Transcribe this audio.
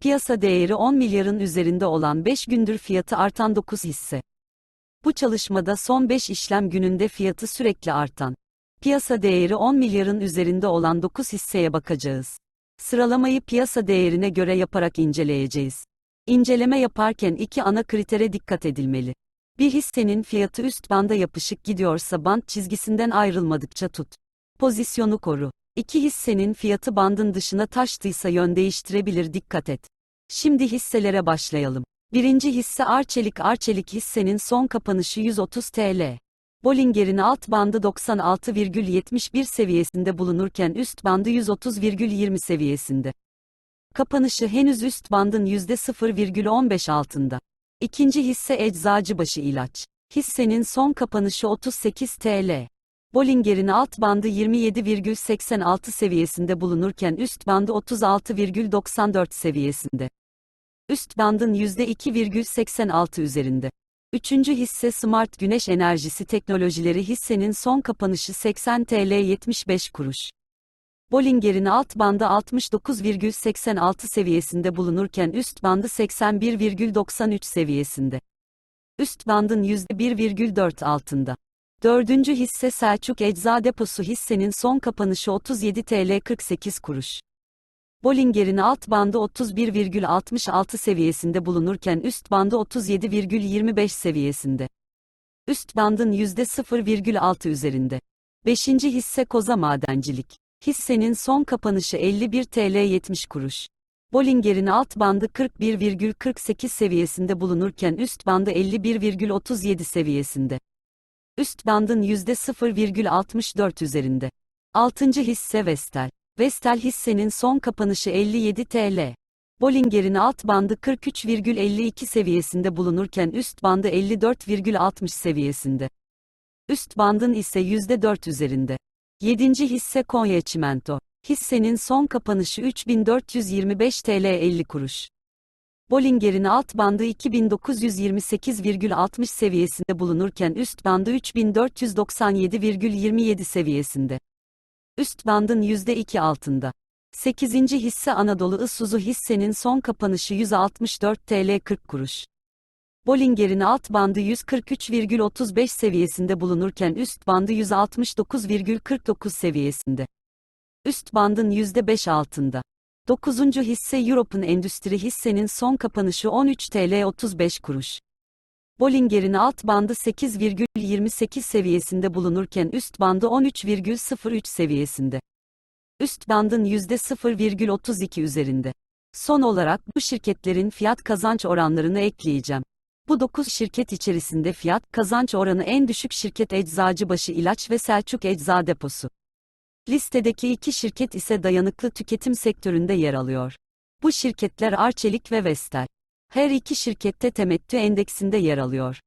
Piyasa değeri 10 milyarın üzerinde olan 5 gündür fiyatı artan 9 hisse. Bu çalışmada son 5 işlem gününde fiyatı sürekli artan, piyasa değeri 10 milyarın üzerinde olan 9 hisseye bakacağız. Sıralamayı piyasa değerine göre yaparak inceleyeceğiz. İnceleme yaparken iki ana kritere dikkat edilmeli. Bir hissenin fiyatı üst banda yapışık gidiyorsa band çizgisinden ayrılmadıkça tut. Pozisyonu koru. İki hissenin fiyatı bandın dışına taştıysa yön değiştirebilir dikkat et. Şimdi hisselere başlayalım. Birinci hisse Arçelik Arçelik hissenin son kapanışı 130 TL. Bollinger'in alt bandı 96,71 seviyesinde bulunurken üst bandı 130,20 seviyesinde. Kapanışı henüz üst bandın %0,15 altında. İkinci hisse Eczacıbaşı İlaç. Hissenin son kapanışı 38 TL. Bollinger'in alt bandı 27,86 seviyesinde bulunurken üst bandı 36,94 seviyesinde. Üst bandın %2,86 üzerinde. Üçüncü hisse Smart Güneş Enerjisi Teknolojileri hissenin son kapanışı 80 TL 75 kuruş. Bollinger'in alt bandı 69,86 seviyesinde bulunurken üst bandı 81,93 seviyesinde. Üst bandın %1,4 altında. Dördüncü hisse Selçuk Ecza Deposu hissenin son kapanışı 37 TL 48 kuruş. Bollinger'in alt bandı 31,66 seviyesinde bulunurken üst bandı 37,25 seviyesinde. Üst bandın %0,6 üzerinde. Beşinci hisse Koza Madencilik. Hissenin son kapanışı 51 TL 70 kuruş. Bollinger'in alt bandı 41,48 seviyesinde bulunurken üst bandı 51,37 seviyesinde. Üst bandın %0,64 üzerinde. Altıncı hisse Vestel. Vestel hissenin son kapanışı 57 TL. Bollinger'in alt bandı 43,52 seviyesinde bulunurken üst bandı 54,60 seviyesinde. Üst bandın ise %4 üzerinde. 7. hisse Konya Çimento. Hissenin son kapanışı 3425 TL 50 kuruş. Bollinger'in alt bandı 2928,60 seviyesinde bulunurken üst bandı 3497,27 seviyesinde. Üst bandın %2 altında. 8. hisse Anadolu Isuzu hissenin son kapanışı 164 TL 40 kuruş. Bollinger'in alt bandı 143,35 seviyesinde bulunurken üst bandı 169,49 seviyesinde. Üst bandın %5 altında. 9. hisse European Endüstri hissenin son kapanışı 13 TL 35 kuruş. Bollinger'in alt bandı 8,28 seviyesinde bulunurken üst bandı 13,03 seviyesinde. Üst bandın %0,32 üzerinde. Son olarak bu şirketlerin fiyat kazanç oranlarını ekleyeceğim. Bu 9 şirket içerisinde fiyat kazanç oranı en düşük şirket Eczacıbaşı İlaç ve Selçuk Ecza Deposu. Listedeki iki şirket ise dayanıklı tüketim sektöründe yer alıyor. Bu şirketler Arçelik ve Vestel. Her iki şirkette temettü endeksinde yer alıyor.